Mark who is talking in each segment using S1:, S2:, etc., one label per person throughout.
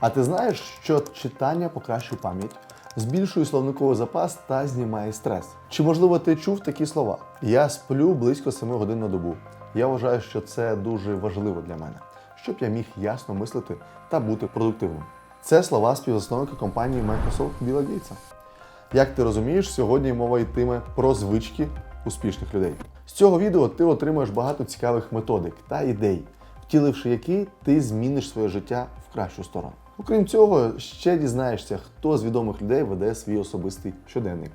S1: А ти знаєш, що читання покращує пам'ять, збільшує словниковий запас та знімає стрес? Чи можливо ти чув такі слова? Я сплю близько 7 годин на добу. Я вважаю, що це дуже важливо для мене, щоб я міг ясно мислити та бути продуктивним. Це слова співзасновника компанії Microsoft Біла Гейтса. Як ти розумієш, сьогодні мова йтиме про звички успішних людей. З цього відео ти отримаєш багато цікавих методик та ідей, втіливши які ти зміниш своє життя в кращу сторону. Окрім цього, ще дізнаєшся, хто з відомих людей веде свій особистий щоденник,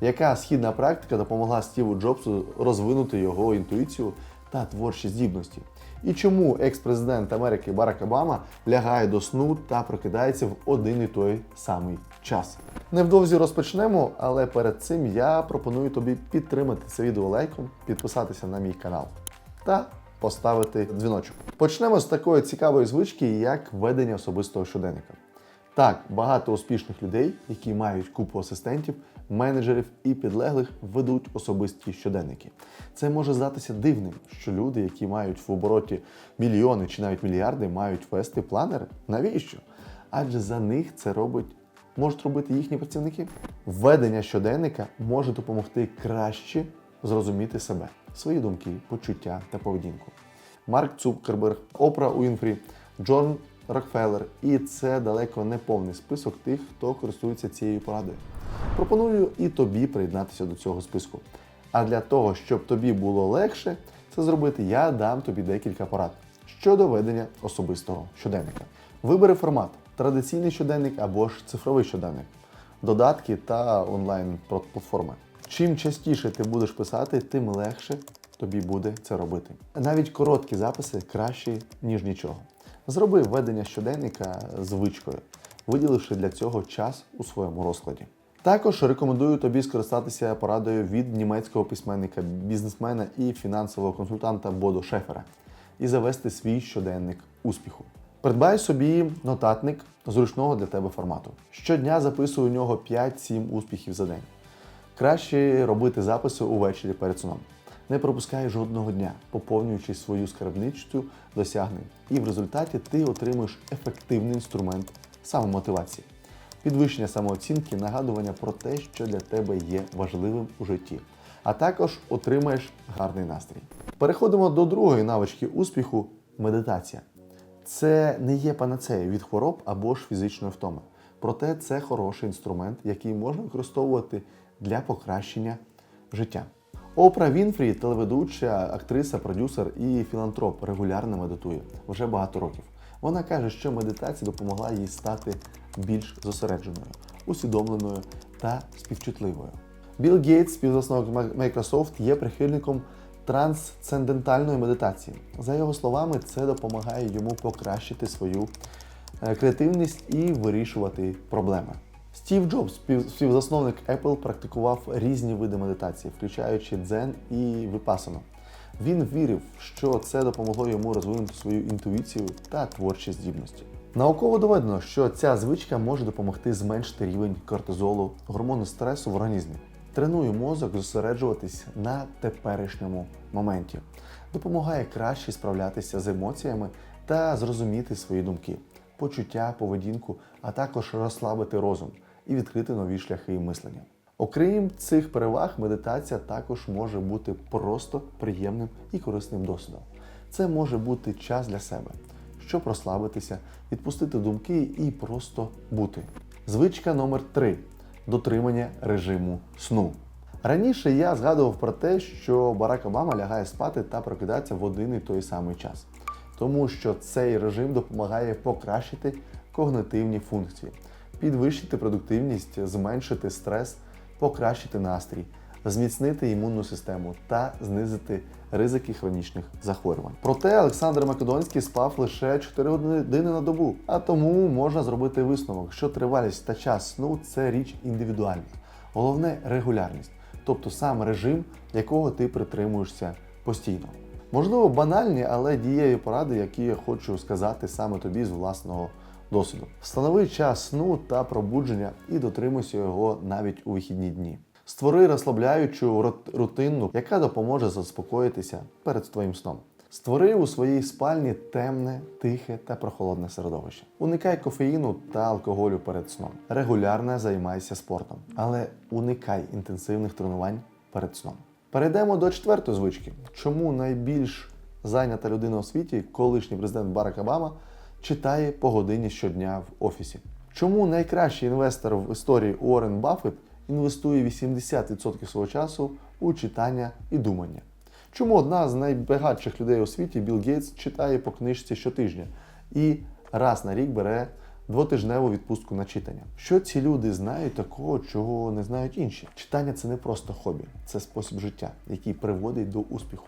S1: яка східна практика допомогла Стіву Джобсу розвинути його інтуїцію та творчі здібності. І чому екс-президент Америки Барак Обама лягає до сну та прокидається в один і той самий час. Невдовзі розпочнемо, але перед цим я пропоную тобі підтримати це відео лайком, підписатися на мій канал та поставити дзвіночок. Почнемо з такої цікавої звички, як ведення особистого щоденника. Так, багато успішних людей, які мають купу асистентів, менеджерів і підлеглих, ведуть особисті щоденники. Це може здатися дивним, що люди, які мають в обороті мільйони чи навіть мільярди, мають вести планери. Навіщо? Адже за них це робить можуть робити їхні працівники. Введення щоденника може допомогти краще зрозуміти себе, свої думки, почуття та поведінку. Марк Цукерберг, Опра Уінфрі, Джон Рокфеллер. І це далеко не повний список тих, хто користується цією порадою. Пропоную і тобі приєднатися до цього списку. А для того, щоб тобі було легше це зробити, я дам тобі декілька порад щодо ведення особистого щоденника. Вибери формат традиційний щоденник або ж цифровий щоденник, додатки та онлайн-платформи. Чим частіше ти будеш писати, тим легше тобі буде це робити. Навіть короткі записи краще, ніж нічого. Зроби ведення щоденника звичкою, виділивши для цього час у своєму розкладі. Також рекомендую тобі скористатися порадою від німецького письменника, бізнесмена і фінансового консультанта Бодо Шефера і завести свій щоденник успіху. Придбай собі нотатник зручного для тебе формату. Щодня записуй у нього 5-7 успіхів за день. Краще робити записи увечері перед сном. Не пропускай жодного дня, поповнюючи свою скарбничцю досягнень. І в результаті ти отримуєш ефективний інструмент самомотивації, підвищення самооцінки, нагадування про те, що для тебе є важливим у житті, а також отримаєш гарний настрій. Переходимо до другої навички успіху медитація. Це не є панацеєю від хвороб або ж фізичної втоми. Проте це хороший інструмент, який можна використовувати для покращення життя. Опра Вінфрі, телеведуча, актриса, продюсер і філантроп, регулярно медитує вже багато років. Вона каже, що медитація допомогла їй стати більш зосередженою, усвідомленою та співчутливою. Білл Гейтс, співзасновник Microsoft, є прихильником трансцендентальної медитації. За його словами, це допомагає йому покращити свою креативність і вирішувати проблеми. Стів Джобс, спів- співзасновник Apple, практикував різні види медитації, включаючи дзен і випасану. Він вірив, що це допомогло йому розвинути свою інтуїцію та творчі здібності. Науково доведено, що ця звичка може допомогти зменшити рівень кортизолу, гормону стресу в організмі. Тренує мозок зосереджуватись на теперішньому моменті, допомагає краще справлятися з емоціями та зрозуміти свої думки, почуття, поведінку, а також розслабити розум і відкрити нові шляхи мислення. Окрім цих переваг, медитація також може бути просто приємним і корисним досвідом. Це може бути час для себе, щоб розслабитися, відпустити думки і просто бути. Звичка номер 3 дотримання режиму сну. Раніше я згадував про те, що Барак Обама лягає спати та прокидається в один і той самий час, тому що цей режим допомагає покращити когнитивні функції, підвищити продуктивність, зменшити стрес, покращити настрій, зміцнити імунну систему та знизити ризики хронічних захворювань. Проте Олександр Македонський спав лише 4 години на добу, а тому можна зробити висновок, що тривалість та час сну це річ індивідуальна. Головне регулярність, тобто сам режим, якого ти притримуєшся постійно. Можливо, банальні, але дієві поради, які я хочу сказати саме тобі з власного досвіду. Встанови час сну та пробудження і дотримуйся його навіть у вихідні дні. Створи розслабляючу рутину, яка допоможе заспокоїтися перед твоїм сном. Створи у своїй спальні темне, тихе та прохолодне середовище. Уникай кофеїну та алкоголю перед сном. Регулярно займайся спортом, але уникай інтенсивних тренувань перед сном. Перейдемо до четвертої звички. Чому найбільш зайнята людина у світі, колишній президент Барак Обама, читає по годині щодня в офісі? Чому найкращий інвестор в історії Уоррен Баффет інвестує 80% свого часу у читання і думання? Чому одна з найбагатших людей у світі Білл Гейтс читає по книжці щотижня і раз на рік бере двотижневу відпустку на читання? Що ці люди знають такого, чого не знають інші? Читання це не просто хобі, це спосіб життя, який приводить до успіху.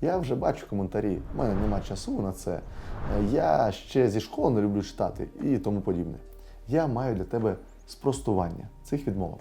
S1: Я вже бачу коментарі, в мене немає часу на це. Я ще зі школи не люблю читати і тому подібне. Я маю для тебе спростування цих відмовок.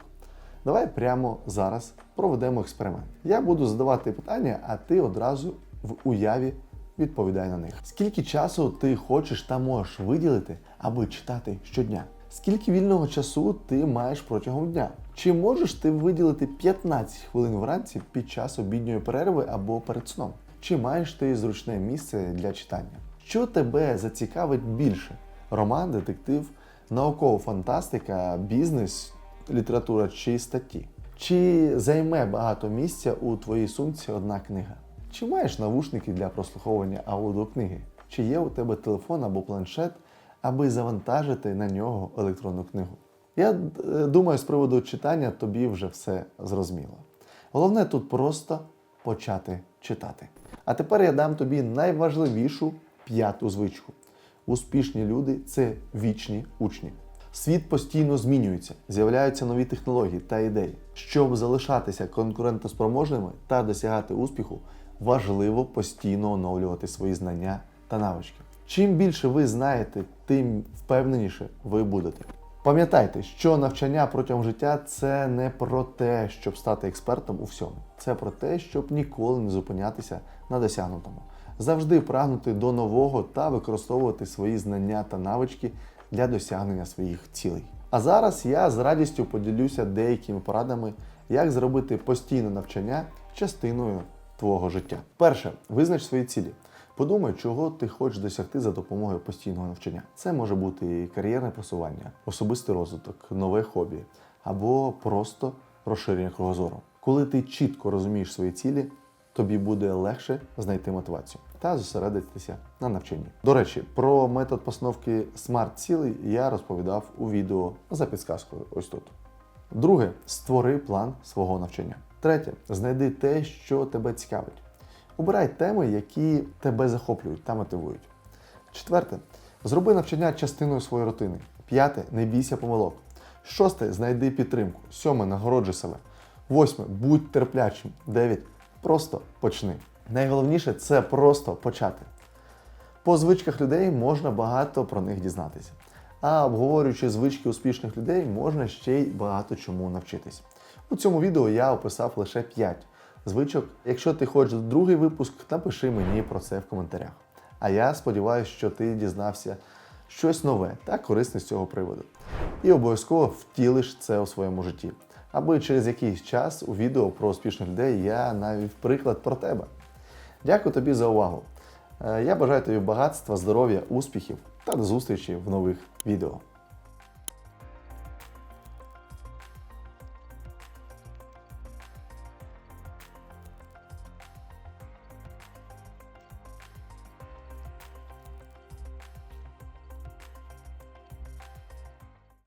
S1: Давай прямо зараз проведемо експеримент. Я буду задавати питання, а ти одразу в уяві відповідай на них. Скільки часу ти хочеш та можеш виділити, аби читати щодня? Скільки вільного часу ти маєш протягом дня? Чи можеш ти виділити 15 хвилин вранці під час обідньої перерви або перед сном? Чи маєш ти зручне місце для читання? Що тебе зацікавить більше? Роман, детектив, наукова фантастика, бізнес, література чи статті? Чи займе багато місця у твоїй сумці одна книга? Чи маєш навушники для прослуховування аудіокниги? Чи є у тебе телефон або планшет, аби завантажити на нього електронну книгу? Я е, думаю, з приводу читання тобі вже все зрозуміло. Головне тут просто почати читати. А тепер я дам тобі найважливішу п'яту звичку. Успішні люди це вічні учні. Світ постійно змінюється, з'являються нові технології та ідеї. Щоб залишатися конкурентоспроможними та досягати успіху, важливо постійно оновлювати свої знання та навички. Чим більше ви знаєте, тим впевненіше ви будете. Пам'ятайте, що навчання протягом життя це не про те, щоб стати експертом у всьому. Це про те, щоб ніколи не зупинятися на досягнутому. Завжди прагнути до нового та використовувати свої знання та навички для досягнення своїх цілей. А зараз я з радістю поділюся деякими порадами, як зробити постійне навчання частиною твого життя. Перше, визнач свої цілі. Подумай, чого ти хочеш досягти за допомогою постійного навчання. Це може бути і кар'єрне просування, особистий розвиток, нове хобі або просто розширення кругозору. Коли ти чітко розумієш свої цілі, тобі буде легше знайти мотивацію та зосередитися на навчанні. До речі, про метод постановки смарт-цілей я розповідав у відео за підсказкою. Ось тут. Друге, створи план свого навчання. Третє, знайди те, що тебе цікавить. Обирай теми, які тебе захоплюють та мотивують. Четверте, зроби навчання частиною своєї рутини. П'яте, не бійся помилок. Шосте, знайди підтримку. Сьоме, нагороджуй себе. Восьме, будь терплячим. Дев'ять, просто почни. Найголовніше це просто почати. По звичках людей можна багато про них дізнатися. А обговорюючи звички успішних людей, можна ще й багато чому навчитись. У цьому відео я описав лише 5 звичок. Якщо ти хочеш другий випуск, напиши мені про це в коментарях. А я сподіваюся, що ти дізнався щось нове та корисне з цього приводу. І обов'язково втілиш це у своєму житті. Аби через якийсь час у відео про успішних людей я навів приклад про тебе. Дякую тобі за увагу. Е, Я бажаю тобі багатства, здоров'я, успіхів та до зустрічі в нових відео.